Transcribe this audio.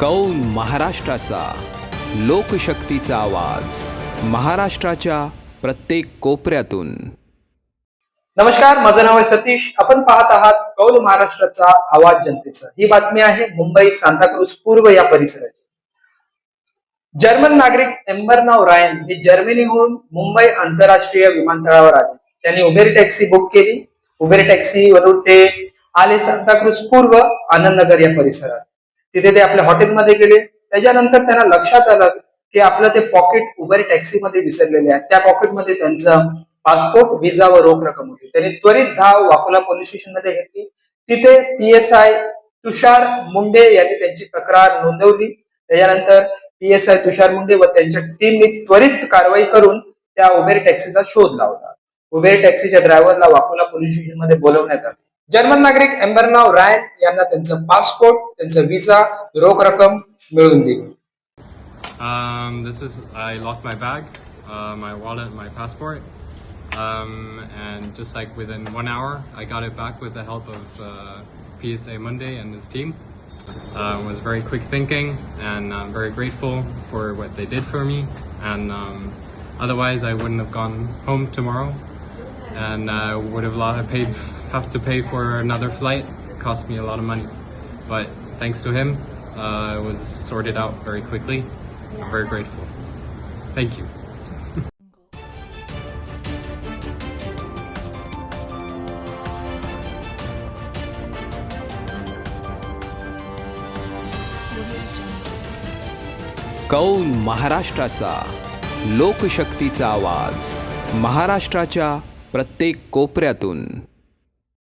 कौल महाराष्ट्राचा लोकशक्तीचा आवाज महाराष्ट्राच्या प्रत्येक कोपऱ्यातून. नमस्कार माझं नाव आहे सतीश. आपण पाहत आहात कौल महाराष्ट्राचा आवाज जनतेचा. ही बातमी आहे मुंबई सांताक्रूज पूर्व या परिसराची. जर्मन नागरिक एम्बरनाव रायन हे जर्मनीहून मुंबई आंतरराष्ट्रीय विमानतळावर आले. त्यांनी उबेर टॅक्सी बुक केली. उबेर टॅक्सी वरून ते आले सांताक्रूज पूर्व आनंदनगर या परिसरात. तिथे ते आपल्या हॉटेलमध्ये गेले. त्याच्यानंतर त्यांना लक्षात आलं की आपलं ते पॉकेट उबेर टॅक्सी मध्ये विसरलेले आहे त्या पॉकेटमध्ये त्यांचं पासपोर्ट विजा व रोख रक्कम होती. त्यांनी त्वरित धाव वाकोला पोलीस स्टेशनमध्ये घेतली. तिथे P S I Tushar Munde यांनी त्यांची तक्रार नोंदवली. त्याच्यानंतर P S I Tushar Munde व त्यांच्या टीमने त्वरित कारवाई करून त्या उबेर टॅक्सीचा शोध लावला. उबेर टॅक्सीच्या ड्रायव्हरला वाकोला पोलीस स्टेशनमध्ये बोलवण्यात आले. जर्मन नागरिक एम्बरनाव रायन यांना त्यांचं पासपोर्ट त्यांचं विजा रोख रक्कम मिळवून दिली Um, this is I lost my bag, uh, my wallet, my passport, um, and just like within one hour, I got it back with the help of uh, PSA Monday and his team. Uh, was very quick thinking, and I'm very grateful for what they did for me. And um, otherwise, I wouldn't have gone home tomorrow, and uh, would have lo- paid have to pay for another flight. cost me a lot of money, but thanks to him, uh, it was sorted out very quickly. I'm very grateful. Thank you. कौल महाराष्ट्राचा लोकशक्तीचा आवाज महाराष्ट्राच्या प्रत्येक कोपऱ्यातून.